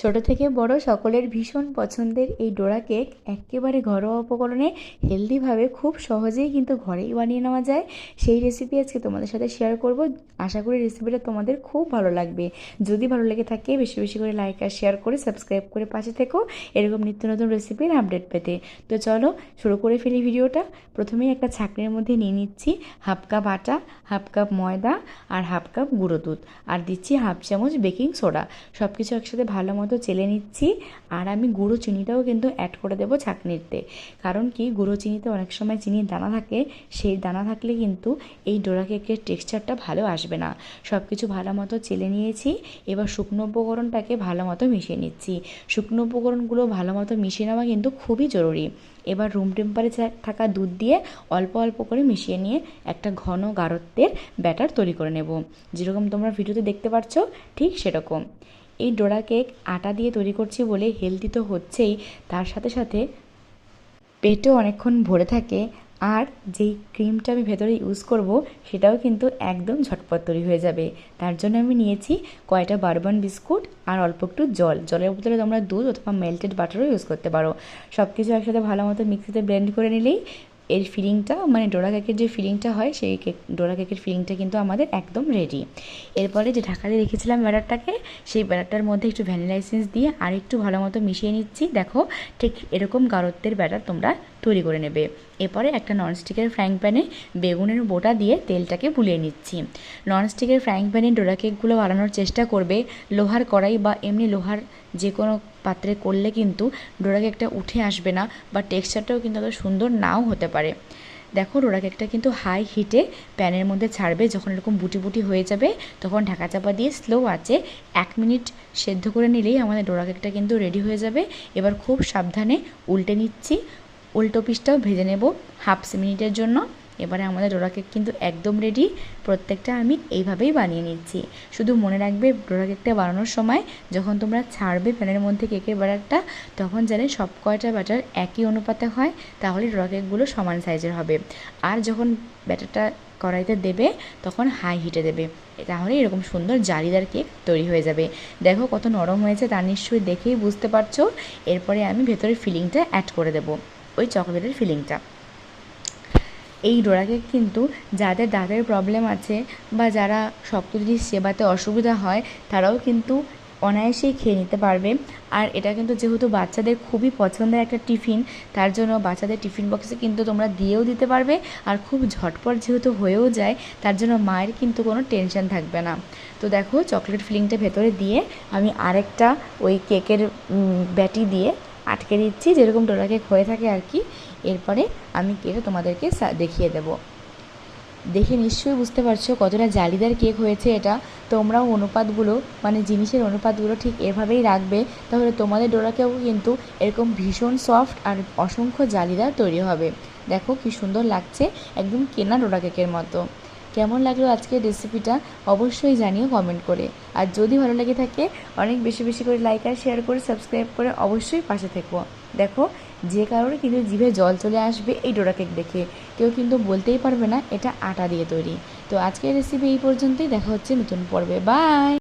ছোট থেকে বড় সকলের ভীষণ পছন্দের এই ডোরা কেক একেবারে ঘরোয়া উপকরণে হেলদিভাবে খুব সহজেই কিন্তু ঘরেই বানিয়ে নেওয়া যায়। সেই রেসিপি আজকে তোমাদের সাথে শেয়ার করব। আশা করি রেসিপিটা তোমাদের খুব ভালো লাগবে। যদি ভালো লেগে থাকে, বেশি বেশি করে লাইক আর শেয়ার করে সাবস্ক্রাইব করে পাশে থেকো। এরকম নিত্য নতুন রেসিপির আপডেট পেতে। তো চলো, শুরু করে ফেলি ভিডিওটা। প্রথমেই একটা ছাকনির মধ্যে নিয়ে নিচ্ছি হাফ কাপ আটা, হাফ কাপ ময়দা আর হাফ কাপ গুঁড়ো দুধ। আর দিচ্ছি হাফ চামচ বেকিং সোডা। সব কিছু একসাথে ভালো মতো চেলে নিচ্ছি। আর আমি গুঁড়ো চিনিটাও কিন্তু অ্যাড করে দেবো ছাকনিতে কারণ কি, গুঁড়ো চিনিতে অনেক সময় চিনির দানা থাকে, সেই দানা থাকলে কিন্তু এই ডোরা কেকের টেক্সচারটা ভালো আসবে না। সব কিছু ভালো মতো চেলে নিয়েছি, এবার শুকনো উপকরণটাকে ভালো মতো মিশিয়ে নিচ্ছি। শুকনো উপকরণগুলো ভালো মতো মিশিয়ে নেওয়া কিন্তু খুবই জরুরি। এবার রুম টেম্পারেচার থাকা দুধ দিয়ে অল্প অল্প করে মিশিয়ে নিয়ে একটা ঘন গাঢ়ত্বের ব্যাটার তৈরি করে নেব। যেরকম তোমরা ভিডিওতে দেখতে পাচ্ছ ঠিক সেরকম। এই ডোরা কেক আটা দিয়ে তৈরি করছি বলে হেলদি তো হচ্ছেই, তার সাথে সাথে পেটও অনেকক্ষণ ভরে থাকে আর যেই ক্রিমটা আমি ভেতরে ইউজ করব সেটাও কিন্তু একদম ঝটপট তৈরি হয়ে যাবে। তার জন্য আমি নিয়েছি কয়টা বারবান বিস্কুট আর অল্প একটু জল। জলের বোতলে তোমরা দুধ অথবা মেল্টেড বাটারও ইউজ করতে পারো। সব কিছু একসাথে ভালো মতো মিক্সিতে ব্লেন্ড করে নিলেই এর ফিলিংটা মানে ডোরা কেকের যে ফিলিংটা হয়, সেই কেক ডোরা কেকের ফিলিংটা কিন্তু আমাদের একদম রেডি এরপরে যে ঢাকাতে রেখেছিলাম ব্যাটারটাকে, সেই ব্যাটারটার মধ্যে একটু ভ্যানিলাইসেন্স দিয়ে আর একটু ভালো মতো মিশিয়ে নিচ্ছি। দেখো, ঠিক এরকম গাঢ়ত্বের ব্যাটার তোমরা তৈরি করে নেবে। এরপরে একটা ননস্টিকের ফ্রাইং প্যানে বেগুনের বোটা দিয়ে তেলটাকে বুলিয়ে নিচ্ছি। ননস্টিকের ফ্রাইং প্যানে ডোরা কেকগুলো বানানোর চেষ্টা করবে। লোহার কড়াই বা এমনি লোহার যে কোনো পাত্রে করলে কিন্তু ডোরা কেকটা উঠে আসবে না বা টেক্সচারটাও কিন্তু অত সুন্দর নাও হতে পারে। দেখো, ডোরা কেকটা কিন্তু হাই হিটে প্যানের মধ্যে ছাড়বে। যখন এরকম বুটি বুটি হয়ে যাবে, তখন ঢাকা চাপা দিয়ে স্লো আছে। এক মিনিট সেদ্ধ করে নিলেই আমাদের ডোরা কেকটা কিন্তু রেডি হয়ে যাবে। এবার খুব সাবধানে উল্টে নিচ্ছি। উল্টো পিসটাও ভেজে নেব হাফ মিনিটের জন্য। এবারে আমাদের ডোরা কেক কিন্তু একদম রেডি প্রত্যেকটা আমি এইভাবেই বানিয়ে নিচ্ছি। শুধু মনে রাখবে, ডোরা কেকটা বানানোর সময় যখন তোমরা ছাড়বে প্যানের মধ্যে কেকের ব্যাটারটা তখন জানে সব কয়টা ব্যাটার একই অনুপাতে হয়, তাহলে ডোরা কেকগুলো সমান সাইজের হবে। আর যখন ব্যাটারটা কড়াইতে দেবে, তখন হাই হিটে দেবে। তাহলে এরকম সুন্দর জালিদার কেক তৈরি হয়ে যাবে। দেখো কত নরম হয়েছে, তা নিশ্চয়ই দেখেই বুঝতে পারছ। এরপরে আমি ভেতরের ফিলিংটা অ্যাড করে দেবো। ওই চকলেটের ফিলিংটা এই ডোরা কেক কিন্তু যাদের দাঁতের প্রবলেম আছে বা যারা শক্ত জিনিস সেবাতে অসুবিধা হয়, তারাও কিন্তু অনায়াসেই খেয়ে নিতে পারবে। আর এটা কিন্তু যেহেতু বাচ্চাদের খুবই পছন্দের একটা টিফিন, তার জন্য বাচ্চাদের টিফিন বক্সে কিন্তু তোমরা দিয়েও দিতে পারবে। আর খুব ঝটপট যেহেতু হয়েও যায়, তার জন্য মায়ের কিন্তু কোনো টেনশন থাকবে না। তো দেখো চকলেট ফিলিংটা ভেতরে দিয়ে আমি আরেকটা ওই কেকের ব্যাটি দিয়ে আটকে দিচ্ছি যেরকম ডোরা কেক হয়ে থাকে আর কি। এরপরে আমি কেটে তোমাদেরকে দেখিয়ে দেবো। দেখে নিশ্চয়ই বুঝতে পারছ কতটা জালিদার কেক হয়েছে এটা। তোমরাও অনুপাতগুলো মানে জিনিসের অনুপাতগুলো ঠিক এভাবেই রাখবে, তাহলে তোমাদের ডোরাকেও কিন্তু এরকম ভীষণ সফট আর অসংখ্য জালিদার তৈরি হবে। দেখো কি সুন্দর লাগছে, একদম কেনা ডোরা কেকের মতো। কেমন লাগল আজকের রেসিপিটা অবশ্যই জানিও কমেন্ট করে। আর যদি ভালো লেগে থাকে, অনেক বেশি বেশি করে লাইক আর শেয়ার করে সাবস্ক্রাইব করে অবশ্যই পাশে থেকো। দেখো, যে কারণে কিন্তু জিভে জল চলে আসবে এই ডোরা কেক দেখে। কেউ কিন্তু বলতেই পারবে না এটা আটা দিয়ে তৈরি। তো আজকের রেসিপি এই পর্যন্তই, দেখা হচ্ছে নতুন পর্বে। বাই